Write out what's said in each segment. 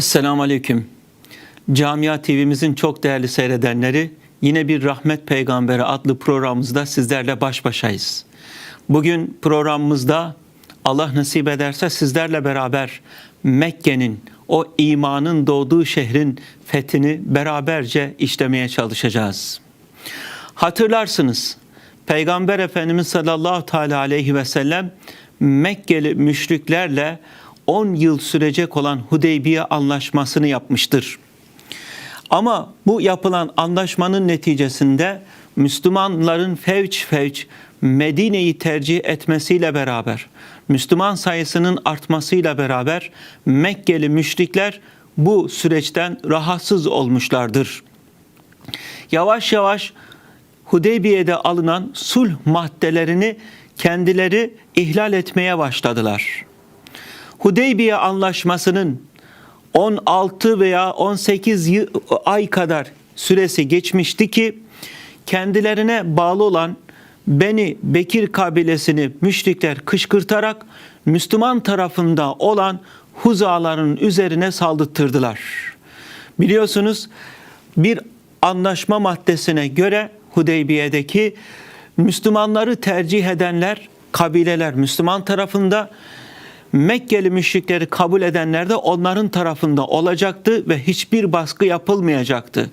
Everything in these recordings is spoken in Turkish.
Esselamu Aleyküm. Camia TV'mizin çok değerli seyredenleri yine bir Rahmet Peygamberi adlı programımızda sizlerle baş başayız. Bugün programımızda Allah nasip ederse sizlerle beraber Mekke'nin o imanın doğduğu şehrin fethini beraberce işlemeye çalışacağız. Hatırlarsınız Peygamber Efendimiz sallallahu teala aleyhi ve sellem Mekkeli müşriklerle 10 yıl sürecek olan Hudeybiye anlaşmasını yapmıştır. Ama bu yapılan anlaşmanın neticesinde Müslümanların fevç fevç Medine'yi tercih etmesiyle beraber, Müslüman sayısının artmasıyla beraber Mekkeli müşrikler bu süreçten rahatsız olmuşlardır. Yavaş yavaş Hudeybiye'de alınan sulh maddelerini kendileri ihlal etmeye başladılar. Hudeybiye anlaşmasının 16 veya 18 yıl- ay kadar süresi geçmişti ki kendilerine bağlı olan Beni Bekir kabilesini müşrikler kışkırtarak Müslüman tarafında olan Huzaların üzerine saldırttırdılar. Biliyorsunuz bir anlaşma maddesine göre Hudeybiye'deki Müslümanları tercih edenler kabileler Müslüman tarafında Mekkeli müşrikleri kabul edenler de onların tarafında olacaktı ve hiçbir baskı yapılmayacaktı.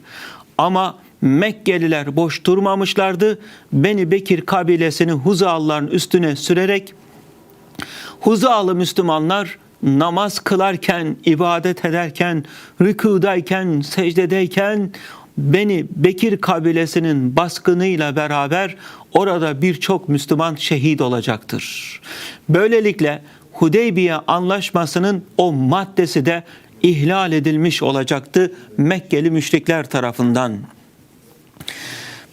Ama Mekkeliler boş durmamışlardı. Beni Bekir kabilesini Huzalıların üstüne sürerek Huzalı Müslümanlar namaz kılarken, ibadet ederken, rükudayken, secdedeyken Beni Bekir kabilesinin baskınıyla beraber orada birçok Müslüman şehit olacaktır. Böylelikle Hudeybiye anlaşmasının o maddesi de ihlal edilmiş olacaktı Mekkeli müşrikler tarafından.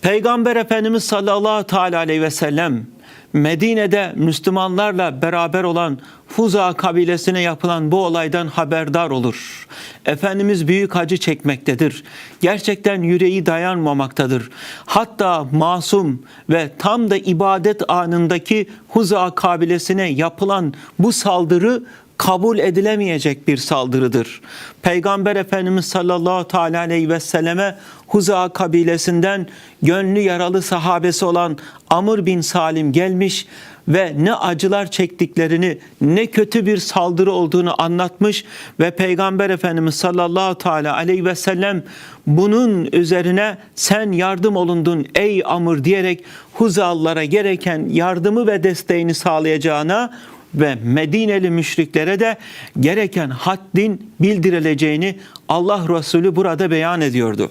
Peygamber Efendimiz sallallahu teala aleyhi ve sellem Medine'de Müslümanlarla beraber olan Fuza kabilesine yapılan bu olaydan haberdar olur. Efendimiz büyük acı çekmektedir. Gerçekten yüreği dayanmamaktadır. Hatta masum ve tam da ibadet anındaki Huza kabilesine yapılan bu saldırı kabul edilemeyecek bir saldırıdır. Peygamber Efendimiz sallallahu teala aleyhi ve selleme Huza kabilesinden gönlü yaralı sahabesi olan Amr bin Salim gelmiş ve ne acılar çektiklerini, ne kötü bir saldırı olduğunu anlatmış ve Peygamber Efendimiz sallallahu teala aleyhi ve sellem bunun üzerine sen yardım olundun ey Amr diyerek Huzalılara gereken yardımı ve desteğini sağlayacağına ve Medineli müşriklere de gereken haddin bildirileceğini Allah Resulü burada beyan ediyordu.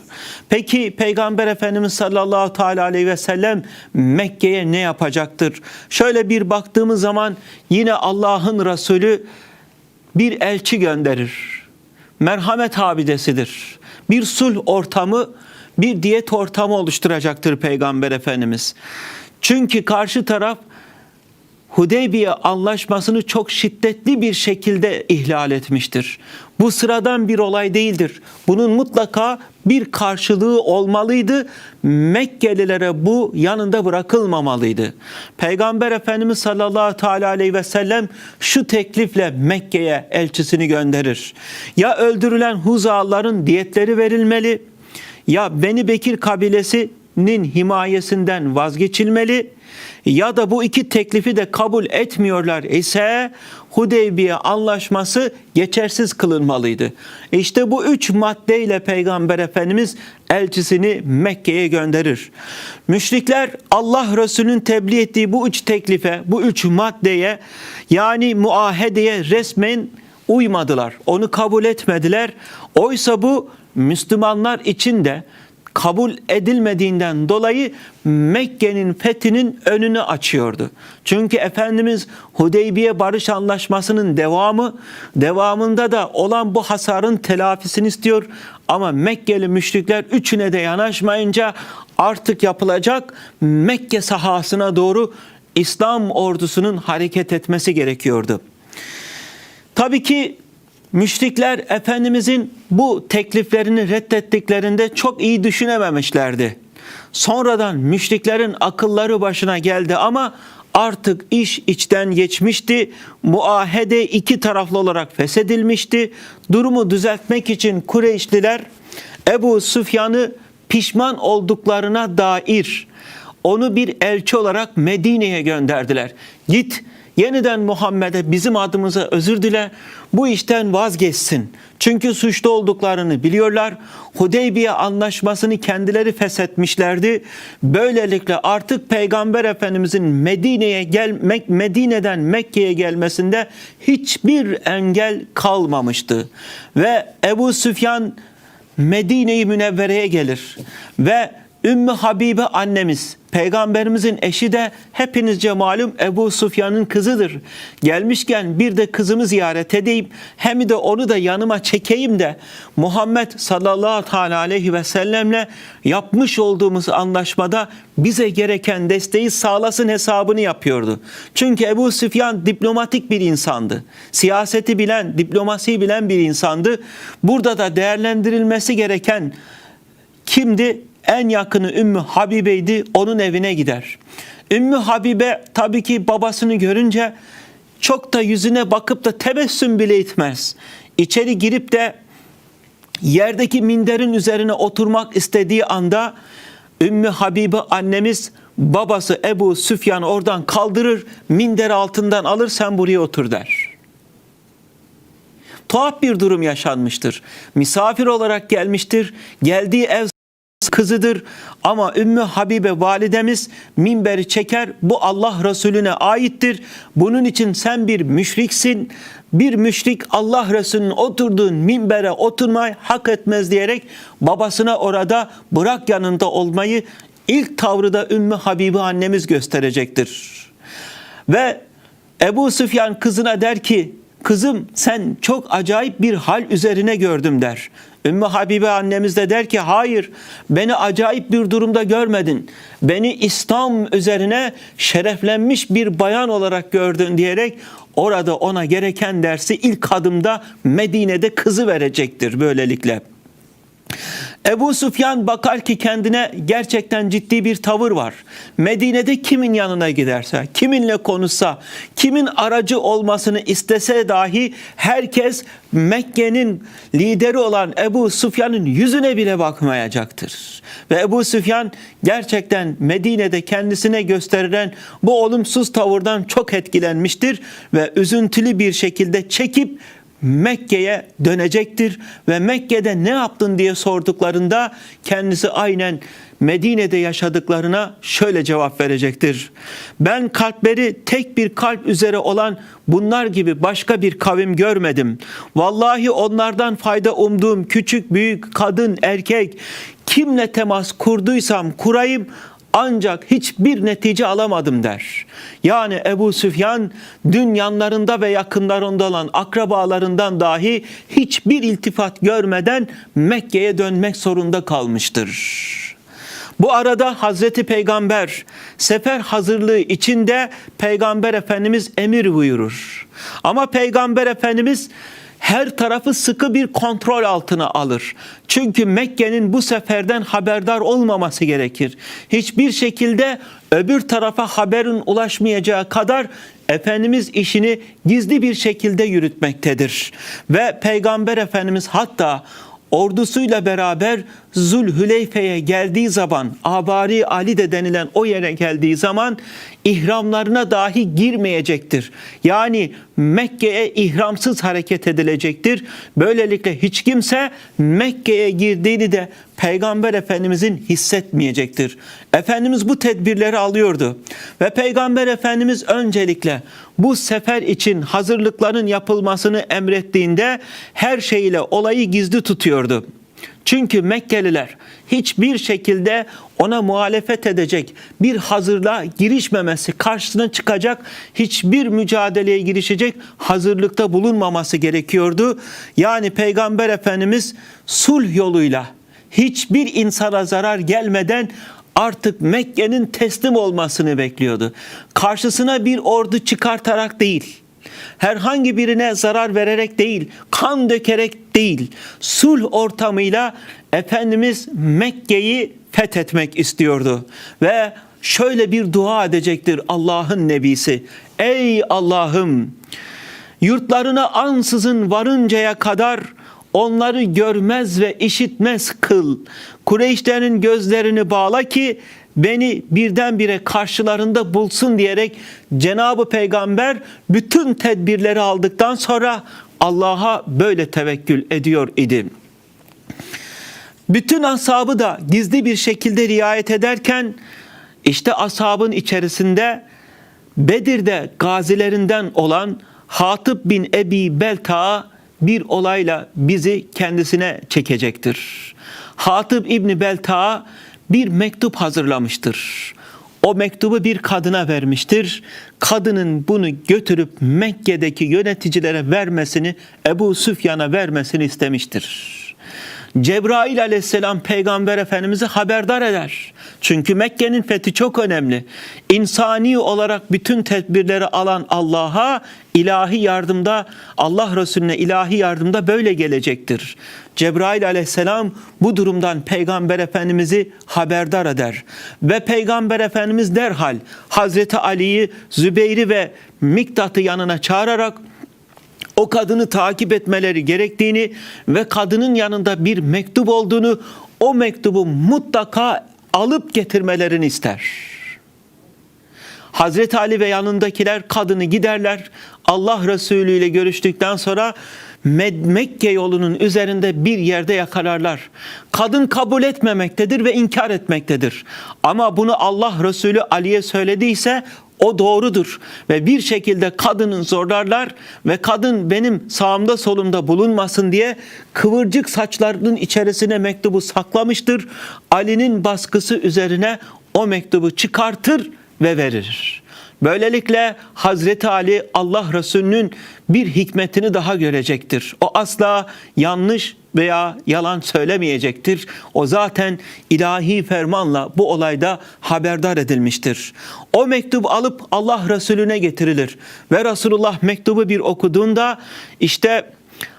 Peki Peygamber Efendimiz sallallahu teala aleyhi ve sellem Mekke'ye ne yapacaktır? Şöyle bir baktığımız zaman yine Allah'ın Resulü bir elçi gönderir. Merhamet abidesidir. Bir sulh ortamı, bir diyet ortamı oluşturacaktır Peygamber Efendimiz. Çünkü karşı taraf Hudeybiye anlaşmasını çok şiddetli bir şekilde ihlal etmiştir. Bu sıradan bir olay değildir. Bunun mutlaka bir karşılığı olmalıydı. Mekkelilere bu yanında bırakılmamalıydı. Peygamber Efendimiz sallallahu teala aleyhi ve sellem şu teklifle Mekke'ye elçisini gönderir. Ya öldürülen Huzalıların diyetleri verilmeli ya Beni Bekir kabilesinin himayesinden vazgeçilmeli ya da bu iki teklifi de kabul etmiyorlar ise Hudeybiye anlaşması geçersiz kılınmalıydı. İşte bu üç maddeyle Peygamber Efendimiz elçisini Mekke'ye gönderir. Müşrikler Allah Resulü'nün tebliğ ettiği bu üç teklife, bu üç maddeye yani muahedeye resmen uymadılar. Onu kabul etmediler. Oysa bu Müslümanlar için de kabul edilmediğinden dolayı Mekke'nin fethinin önünü açıyordu. Çünkü Efendimiz Hudeybiye Barış Anlaşması'nın devamı, devamında da olan bu hasarın telafisini istiyor. Ama Mekkeli müşrikler üçüne de yanaşmayınca artık yapılacak Mekke sahasına doğru İslam ordusunun hareket etmesi gerekiyordu. Tabii ki müşrikler Efendimizin bu tekliflerini reddettiklerinde çok iyi düşünememişlerdi. Sonradan müşriklerin akılları başına geldi ama Artık iş içten geçmişti. Muahede iki taraflı olarak feshedilmişti. Durumu düzeltmek için Kureyşliler Ebu Süfyan'ı pişman olduklarına dair onu bir elçi olarak Medine'ye gönderdiler. Git yeniden Muhammed'e bizim adımıza özür dile bu işten vazgeçsin. Çünkü suçlu olduklarını biliyorlar. Hudeybiye anlaşmasını kendileri feshetmişlerdi. Böylelikle artık Peygamber Efendimizin Medine'ye gelmek Medine'den Mekke'ye gelmesinde hiçbir engel kalmamıştı. Ve Ebu Süfyan Medine-i Münevvere'ye gelir ve Ümmü Habibe annemiz, peygamberimizin eşi de hepinizce malum Ebu Sufyan'ın kızıdır. Gelmişken bir de kızımı ziyaret edeyim, hem de onu da yanıma çekeyim de Muhammed sallallahu aleyhi ve sellemle yapmış olduğumuz anlaşmada bize gereken desteği sağlasın hesabını yapıyordu. Çünkü Ebu Süfyan diplomatik bir insandı. Siyaseti bilen, diplomasiyi bilen bir insandı. Burada da değerlendirilmesi gereken kimdi? En yakını Ümmü Habibe'ydi. Onun evine gider. Ümmü Habibe tabii ki babasını görünce çok da yüzüne bakıp da tebessüm bile etmez. İçeri girip de yerdeki minderin üzerine oturmak istediği anda Ümmü Habibe annemiz babası Ebu Süfyan oradan kaldırır, minder altından alır sen buraya otur der. Tuhaf bir durum yaşanmıştır. Misafir olarak gelmiştir. Geldiği ev kızıdır ama Ümmü Habibe validemiz minberi çeker bu Allah Resulüne aittir. Bunun için sen bir müşriksin. Bir müşrik Allah Resulü'nün oturduğun minbere oturmayı hak etmez diyerek babasına orada bırak yanında olmayı ilk tavrı da Ümmü Habibe annemiz gösterecektir. Ve Ebu Süfyan kızına der ki kızım sen çok acayip bir hal üzerine gördüm der. Ümmü Habibe annemiz de der ki hayır beni acayip bir durumda görmedin. Beni İslam üzerine şereflenmiş bir bayan olarak gördün diyerek orada ona gereken dersi ilk adımda Medine'de kızı verecektir böylelikle. Ebu Süfyan bakar ki kendine gerçekten ciddi bir tavır var. Medine'de kimin yanına giderse, kiminle konuşsa, kimin aracı olmasını istese dahi herkes Mekke'nin lideri olan Ebu Süfyan'ın yüzüne bile bakmayacaktır. Ve Ebu Süfyan gerçekten Medine'de kendisine gösterilen bu olumsuz tavırdan çok etkilenmiştir ve üzüntülü bir şekilde çekip Mekke'ye dönecektir ve Mekke'de ne yaptın diye sorduklarında kendisi aynen Medine'de yaşadıklarına şöyle cevap verecektir. Ben kalpleri tek bir kalp üzere olan bunlar gibi başka bir kavim görmedim. Vallahi onlardan fayda umduğum küçük büyük kadın erkek kimle temas kurduysam kurayım ancak hiçbir netice alamadım der. Yani Ebu Süfyan dün yanlarında ve yakınlarında olan akrabalarından dahi hiçbir iltifat görmeden Mekke'ye dönmek zorunda kalmıştır. Bu arada Hazreti Peygamber sefer hazırlığı içinde Peygamber Efendimiz emir buyurur. Ama Peygamber Efendimiz her tarafı sıkı bir kontrol altına alır. Çünkü Mekke'nin bu seferden haberdar olmaması gerekir. Hiçbir şekilde öbür tarafa haberin ulaşmayacağı kadar Efendimiz işini gizli bir şekilde yürütmektedir. Ve Peygamber Efendimiz hatta ordusuyla beraber Zulhüleyfe'ye geldiği zaman, Abari Ali de denilen o yere geldiği zaman ihramlarına dahi girmeyecektir. Yani Mekke'ye ihramsız hareket edilecektir. Böylelikle hiç kimse Mekke'ye girdiğini de Peygamber Efendimizin hissetmeyecektir. Efendimiz bu tedbirleri alıyordu. Ve Peygamber Efendimiz öncelikle bu sefer için hazırlıkların yapılmasını emrettiğinde her şeyle olayı gizli tutuyordu. Çünkü Mekkeliler hiçbir şekilde ona muhalefet edecek bir hazırlığa girişmemesi, karşısına çıkacak hiçbir mücadeleye girişecek hazırlıkta bulunmaması gerekiyordu. Yani Peygamber Efendimiz sulh yoluyla hiçbir insana zarar gelmeden artık Mekke'nin teslim olmasını bekliyordu. Karşısına bir ordu çıkartarak değil, herhangi birine zarar vererek değil, kan dökerek değil, sulh ortamıyla Efendimiz Mekke'yi fethetmek istiyordu. Ve şöyle bir dua edecektir Allah'ın nebisi. Ey Allah'ım yurtlarına ansızın varıncaya kadar onları görmez ve işitmez kıl. Kureyşlerin gözlerini bağla ki beni birdenbire karşılarında bulsun diyerek Cenab-ı Peygamber bütün tedbirleri aldıktan sonra Allah'a böyle tevekkül ediyor idi. Bütün ashabı da gizli bir şekilde riayet ederken işte ashabın içerisinde Bedir'de gazilerinden olan Hatip bin Ebi Belta bir olayla bizi kendisine çekecektir. Hatip İbni Belta bir mektup hazırlamıştır. O mektubu bir kadına vermiştir. Kadının bunu götürüp Mekke'deki yöneticilere vermesini, Ebu Süfyan'a vermesini istemiştir. Cebrail aleyhisselam peygamber efendimizi haberdar eder. Çünkü Mekke'nin fethi çok önemli. İnsani olarak bütün tedbirleri alan Allah'a ilahi yardımda Allah Resulüne ilahi yardımda böyle gelecektir. Cebrail aleyhisselam bu durumdan peygamber efendimizi haberdar eder. Ve peygamber efendimiz derhal Hazreti Ali'yi, Zübeyir'i ve Miktat'ı yanına çağırarak o kadını takip etmeleri gerektiğini ve kadının yanında bir mektup olduğunu, o mektubu mutlaka alıp getirmelerini ister. Hazreti Ali ve yanındakiler kadını giderler. Allah Resulü ile görüştükten sonra Mekke yolunun üzerinde bir yerde yakalarlar. Kadın kabul etmemektedir ve inkar etmektedir. Ama bunu Allah Resulü Ali'ye söylediyse o doğrudur ve bir şekilde kadını zorlarlar ve kadın benim sağımda solumda bulunmasın diye kıvırcık saçlarının içerisine mektubu saklamıştır. Ali'nin baskısı üzerine o mektubu çıkartır ve verir. Böylelikle Hazreti Ali Allah Resulü'nün bir hikmetini daha görecektir. O asla yanlış veya yalan söylemeyecektir. O zaten ilahi fermanla bu olayda haberdar edilmiştir. O mektubu alıp Allah Resulüne getirilir ve Resulullah mektubu bir okuduğunda işte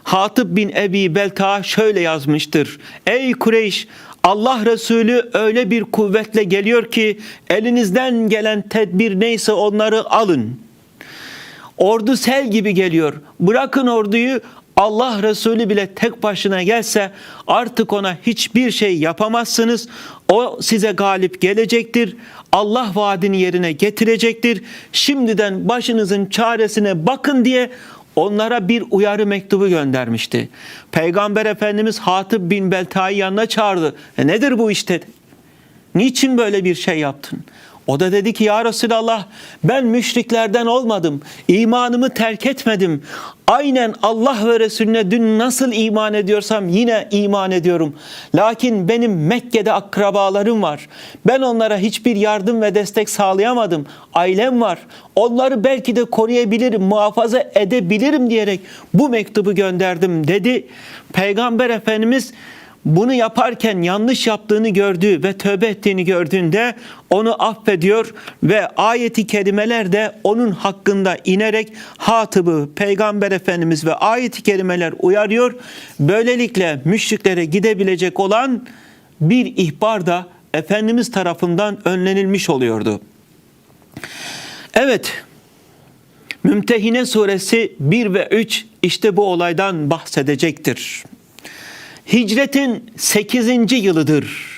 Hatip bin Ebi Belta şöyle yazmıştır. Ey Kureyş Allah Resulü öyle bir kuvvetle geliyor ki elinizden gelen tedbir neyse onları alın. Ordu sel gibi geliyor. Bırakın orduyu Allah Resulü bile tek başına gelse artık ona hiçbir şey yapamazsınız. O size galip gelecektir. Allah vaadini yerine getirecektir. Şimdiden başınızın çaresine bakın diye onlara bir uyarı mektubu göndermişti. Peygamber Efendimiz Hatip bin Belta'yı yanına çağırdı. E nedir bu işte? Niçin böyle bir şey yaptın? O da dedi ki ya Resulallah ben müşriklerden olmadım. İmanımı terk etmedim. Aynen Allah ve Resulüne dün nasıl iman ediyorsam yine iman ediyorum. Lakin benim Mekke'de akrabalarım var. Ben onlara hiçbir yardım ve destek sağlayamadım. Ailem var. Onları belki de koruyabilirim, muhafaza edebilirim diyerek bu mektubu gönderdim dedi. Peygamber Efendimiz bunu yaparken yanlış yaptığını gördüğü ve tövbe ettiğini gördüğünde onu affediyor ve ayeti kerimeler de onun hakkında inerek hatıbı Peygamber Efendimiz ve ayeti kerimeler uyarıyor. Böylelikle müşriklere gidebilecek olan bir ihbar da Efendimiz tarafından önlenilmiş oluyordu. Evet, Mümtehine suresi 1 ve 3 işte bu olaydan bahsedecektir. Hicretin 8. yılıdır.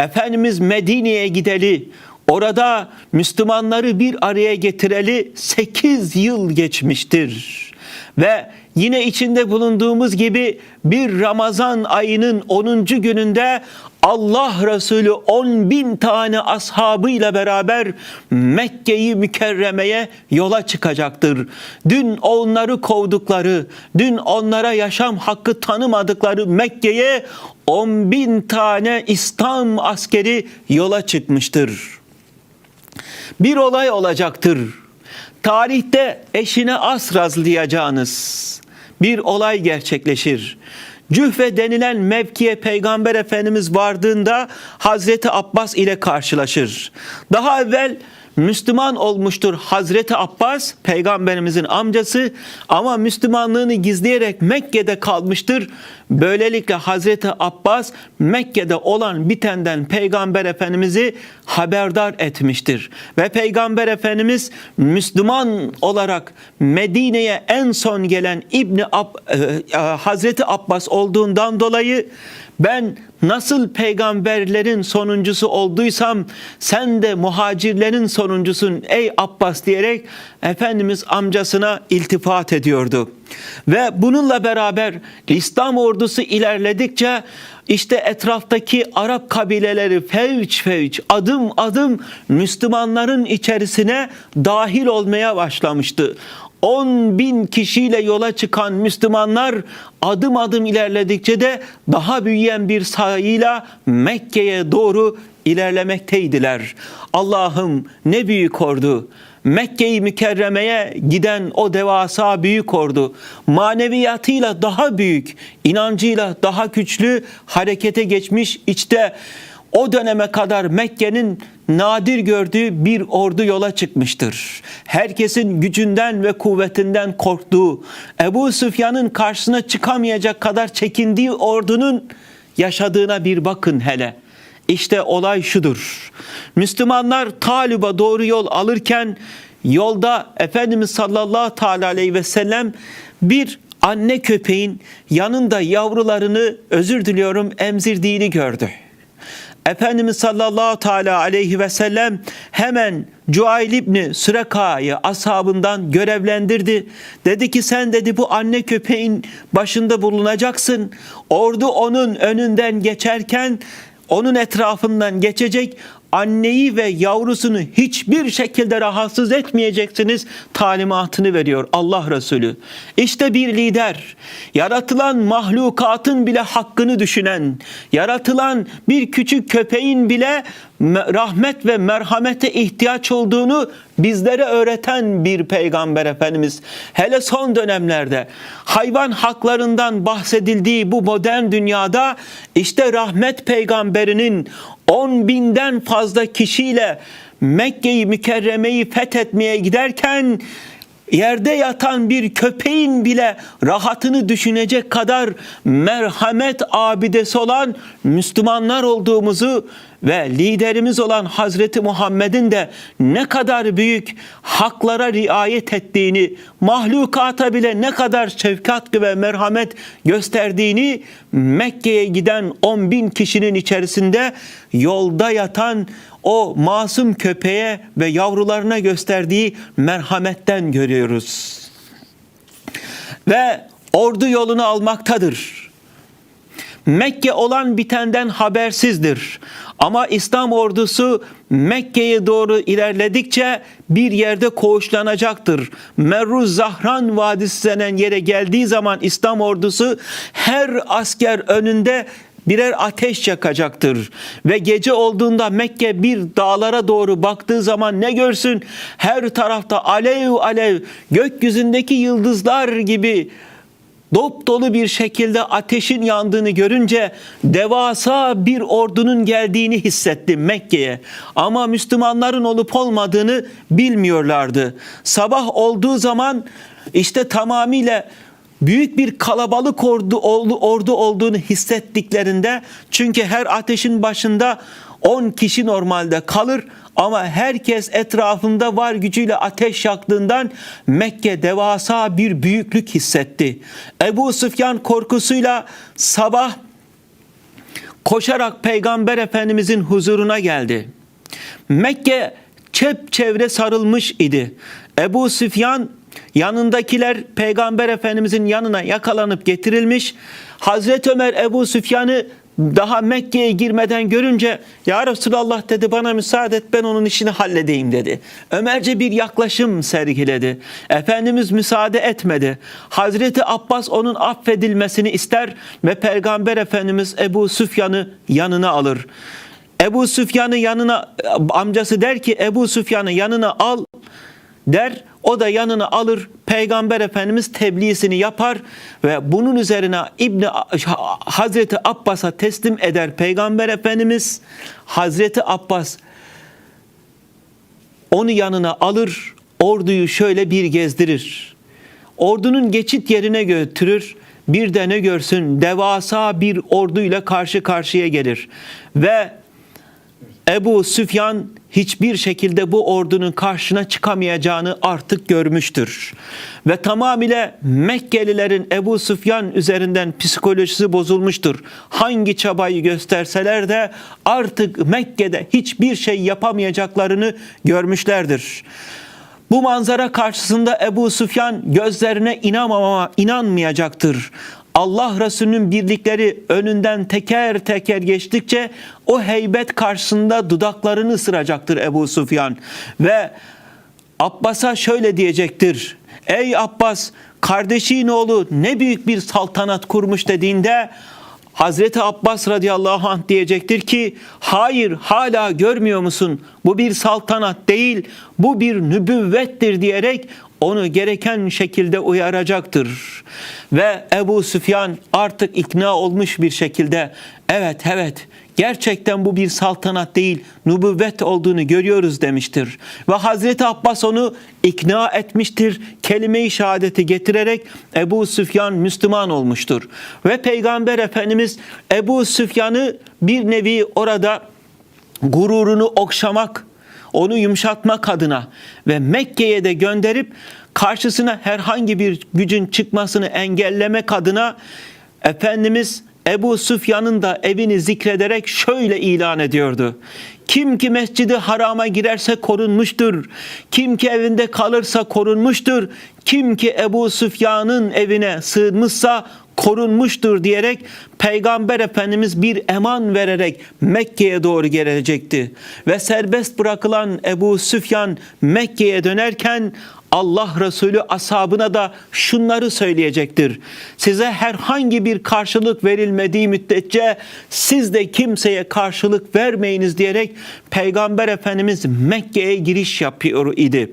Efendimiz Medine'ye gideli, orada Müslümanları bir araya getireli 8 yıl geçmiştir. Ve yine içinde bulunduğumuz gibi bir Ramazan ayının 10. gününde Allah Resulü 10 bin tane ashabıyla beraber Mekke'yi mükerremeye yola çıkacaktır. Dün onları kovdukları, dün onlara yaşam hakkı tanımadıkları Mekke'ye 10 bin tane İslam askeri yola çıkmıştır. Bir olay olacaktır. Tarihte eşine az razlayacağınız bir olay gerçekleşir. Cühve denilen mevkiye Peygamber Efendimiz vardığında Hazreti Abbas ile karşılaşır. Daha evvel Müslüman olmuştur Hazreti Abbas, peygamberimizin amcası ama Müslümanlığını gizleyerek Mekke'de kalmıştır. Böylelikle Hazreti Abbas Mekke'de olan bitenden peygamber efendimizi haberdar etmiştir. Ve peygamber efendimiz Müslüman olarak Medine'ye en son gelen İbni Ab, e, e, Hazreti Abbas olduğundan dolayı ben nasıl peygamberlerin sonuncusu olduysam sen de muhacirlerin sonuncusun ey Abbas diyerek Efendimiz amcasına iltifat ediyordu. Ve bununla beraber İslam ordusu ilerledikçe işte etraftaki Arap kabileleri fevç fevç adım adım Müslümanların içerisine dahil olmaya başlamıştı. 10 bin kişiyle yola çıkan Müslümanlar adım adım ilerledikçe de daha büyüyen bir sayıyla Mekke'ye doğru ilerlemekteydiler. Allah'ım ne büyük ordu. Mekke-i Mükerreme'ye giden o devasa büyük ordu maneviyatıyla daha büyük, inancıyla daha güçlü harekete geçmiş içte o döneme kadar Mekke'nin nadir gördüğü bir ordu yola çıkmıştır. Herkesin gücünden ve kuvvetinden korktuğu, Ebu Süfyan'ın karşısına çıkamayacak kadar çekindiği ordunun yaşadığına bir bakın hele. İşte olay şudur. Müslümanlar Talib'a doğru yol alırken yolda Efendimiz sallallahu teala aleyhi ve sellem bir anne köpeğin yanında yavrularını özür diliyorum emzirdiğini gördü. Efendimiz sallallahu teala aleyhi ve sellem hemen Cuayl İbni Süreka'yı ashabından görevlendirdi. Dedi ki sen dedi bu anne köpeğin başında bulunacaksın. Ordu onun önünden geçerken onun etrafından geçecek anneyi ve yavrusunu hiçbir şekilde rahatsız etmeyeceksiniz talimatını veriyor Allah Resulü. İşte bir lider, yaratılan mahlukatın bile hakkını düşünen, yaratılan bir küçük köpeğin bile rahmet ve merhamete ihtiyaç olduğunu bizlere öğreten bir peygamber efendimiz. Hele son dönemlerde hayvan haklarından bahsedildiği bu modern dünyada işte rahmet peygamberinin 10 binden fazla kişiyle Mekke'yi mükerremeyi fethetmeye giderken yerde yatan bir köpeğin bile rahatını düşünecek kadar merhamet abidesi olan Müslümanlar olduğumuzu ve liderimiz olan Hazreti Muhammed'in de ne kadar büyük haklara riayet ettiğini, mahlukata bile ne kadar şefkat ve merhamet gösterdiğini Mekke'ye giden 10 bin kişinin içerisinde yolda yatan o masum köpeğe ve yavrularına gösterdiği merhametten görüyoruz. Ve ordu yolunu almaktadır. Mekke olan bitenden habersizdir. Ama İslam ordusu Mekke'ye doğru ilerledikçe bir yerde koğuşlanacaktır. Merruz Zahran Vadisi denen yere geldiği zaman İslam ordusu her asker önünde birer ateş yakacaktır. Ve gece olduğunda Mekke bir dağlara doğru baktığı zaman ne görsün? Her tarafta alev alev gökyüzündeki yıldızlar gibi dop dolu bir şekilde ateşin yandığını görünce devasa bir ordunun geldiğini hissetti Mekke'ye. Ama Müslümanların olup olmadığını bilmiyorlardı. Sabah olduğu zaman işte tamamıyla büyük bir kalabalık ordu, ordu, ordu olduğunu hissettiklerinde çünkü her ateşin başında 10 kişi normalde kalır ama herkes etrafında var gücüyle ateş yaktığından Mekke devasa bir büyüklük hissetti. Ebu Süfyan korkusuyla sabah koşarak Peygamber Efendimizin huzuruna geldi. Mekke çep çevre sarılmış idi. Ebu Süfyan yanındakiler Peygamber Efendimizin yanına yakalanıp getirilmiş. Hazreti Ömer Ebu Süfyan'ı daha Mekke'ye girmeden görünce ya Resulallah dedi bana müsaade et ben onun işini halledeyim dedi. Ömerce bir yaklaşım sergiledi. Efendimiz müsaade etmedi. Hazreti Abbas onun affedilmesini ister ve Peygamber Efendimiz Ebu Süfyan'ı yanına alır. Ebu Süfyan'ı yanına amcası der ki Ebu Süfyan'ı yanına al der. O da yanına alır Peygamber Efendimiz tebliğisini yapar ve bunun üzerine İbni Hazreti Abbas'a teslim eder Peygamber Efendimiz. Hazreti Abbas onu yanına alır, orduyu şöyle bir gezdirir. Ordunun geçit yerine götürür. Bir de ne görsün devasa bir orduyla karşı karşıya gelir. Ve Ebu Süfyan hiçbir şekilde bu ordunun karşına çıkamayacağını artık görmüştür. Ve tamamıyla Mekkelilerin Ebu Süfyan üzerinden psikolojisi bozulmuştur. Hangi çabayı gösterseler de artık Mekke'de hiçbir şey yapamayacaklarını görmüşlerdir. Bu manzara karşısında Ebu Süfyan gözlerine inanmama, inanmayacaktır. Allah Resulü'nün birlikleri önünden teker teker geçtikçe o heybet karşısında dudaklarını ısıracaktır Ebu Süfyan. Ve Abbas'a şöyle diyecektir. Ey Abbas kardeşin oğlu ne büyük bir saltanat kurmuş dediğinde Hazreti Abbas radıyallahu anh diyecektir ki hayır hala görmüyor musun bu bir saltanat değil bu bir nübüvvettir diyerek onu gereken şekilde uyaracaktır. Ve Ebu Süfyan artık ikna olmuş bir şekilde evet evet gerçekten bu bir saltanat değil nübüvvet olduğunu görüyoruz demiştir. Ve Hazreti Abbas onu ikna etmiştir. Kelime-i şehadeti getirerek Ebu Süfyan Müslüman olmuştur. Ve Peygamber Efendimiz Ebu Süfyan'ı bir nevi orada gururunu okşamak, onu yumuşatmak adına ve Mekke'ye de gönderip karşısına herhangi bir gücün çıkmasını engellemek adına Efendimiz Ebu Süfyan'ın da evini zikrederek şöyle ilan ediyordu. Kim ki mescidi harama girerse korunmuştur. Kim ki evinde kalırsa korunmuştur. Kim ki Ebu Süfyan'ın evine sığınmışsa korunmuştur diyerek Peygamber Efendimiz bir eman vererek Mekke'ye doğru gelecekti. Ve serbest bırakılan Ebu Süfyan Mekke'ye dönerken Allah Resulü ashabına da şunları söyleyecektir. Size herhangi bir karşılık verilmediği müddetçe siz de kimseye karşılık vermeyiniz diyerek Peygamber Efendimiz Mekke'ye giriş yapıyor idi.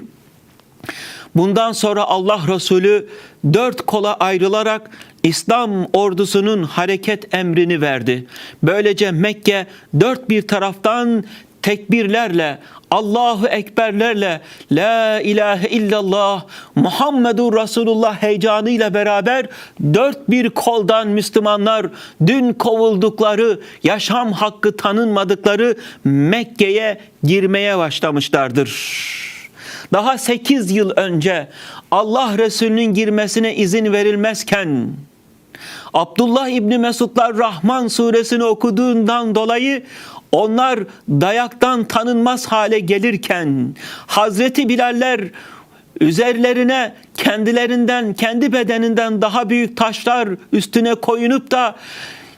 Bundan sonra Allah Resulü dört kola ayrılarak İslam ordusunun hareket emrini verdi. Böylece Mekke dört bir taraftan tekbirlerle, Allahu Ekberlerle, La ilahe illallah, Muhammedur Resulullah heyecanıyla beraber dört bir koldan Müslümanlar dün kovuldukları, yaşam hakkı tanınmadıkları Mekke'ye girmeye başlamışlardır. Daha 8 yıl önce Allah Resulü'nün girmesine izin verilmezken Abdullah İbni Mesudlar Rahman suresini okuduğundan dolayı onlar dayaktan tanınmaz hale gelirken Hazreti Bilaller üzerlerine kendilerinden, kendi bedeninden daha büyük taşlar üstüne koyunup da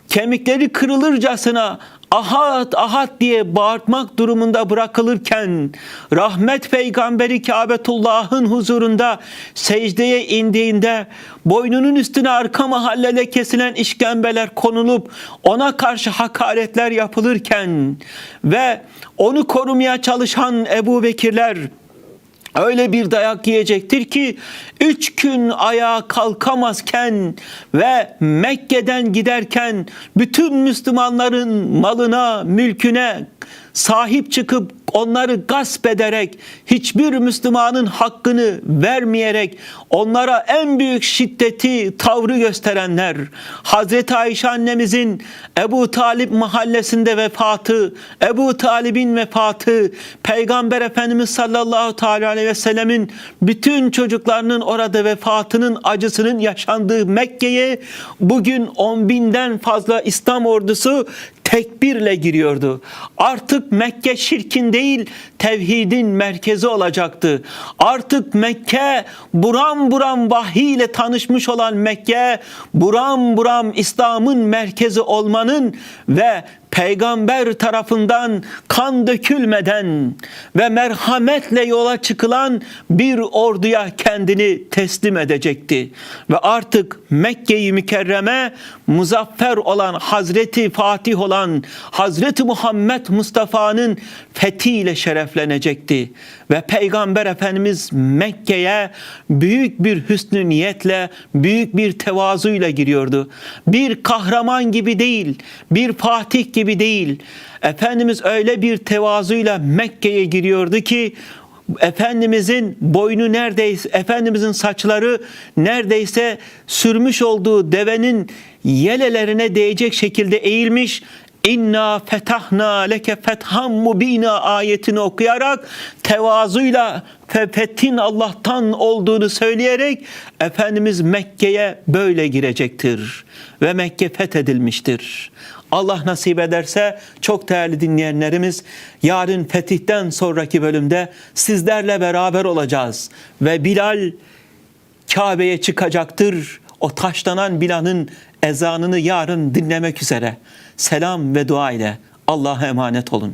kemikleri kırılırcasına ahad ahad diye bağırtmak durumunda bırakılırken rahmet peygamberi Kabetullah'ın huzurunda secdeye indiğinde boynunun üstüne arka mahallede kesilen işkembeler konulup ona karşı hakaretler yapılırken ve onu korumaya çalışan Ebu Bekirler Öyle bir dayak yiyecektir ki üç gün ayağa kalkamazken ve Mekke'den giderken bütün Müslümanların malına, mülküne sahip çıkıp onları gasp ederek hiçbir Müslümanın hakkını vermeyerek onlara en büyük şiddeti tavrı gösterenler Hazreti Ayşe annemizin Ebu Talip mahallesinde vefatı Ebu Talib'in vefatı Peygamber Efendimiz sallallahu teala aleyhi ve sellemin bütün çocuklarının orada vefatının acısının yaşandığı Mekke'ye bugün on binden fazla İslam ordusu tekbirle giriyordu. Artık Mekke şirkin değil tevhidin merkezi olacaktı. Artık Mekke buram buram vahiy ile tanışmış olan Mekke buram buram İslam'ın merkezi olmanın ve peygamber tarafından kan dökülmeden ve merhametle yola çıkılan bir orduya kendini teslim edecekti. Ve artık Mekke-i Mükerreme muzaffer olan Hazreti Fatih olan Hazreti Muhammed Mustafa'nın fethiyle şereflenecekti. Ve Peygamber Efendimiz Mekke'ye büyük bir hüsnü niyetle, büyük bir tevazuyla giriyordu. Bir kahraman gibi değil, bir Fatih gibi değil. Efendimiz öyle bir tevazuyla Mekke'ye giriyordu ki Efendimizin boynu neredeyse, Efendimizin saçları neredeyse sürmüş olduğu devenin yelelerine değecek şekilde eğilmiş. İnna fetahna leke fetham mubina ayetini okuyarak tevazuyla fethin Allah'tan olduğunu söyleyerek Efendimiz Mekke'ye böyle girecektir ve Mekke fethedilmiştir. Allah nasip ederse çok değerli dinleyenlerimiz yarın fetihten sonraki bölümde sizlerle beraber olacağız ve Bilal Kabe'ye çıkacaktır. O taşlanan Bilal'ın ezanını yarın dinlemek üzere. Selam ve dua ile Allah'a emanet olun.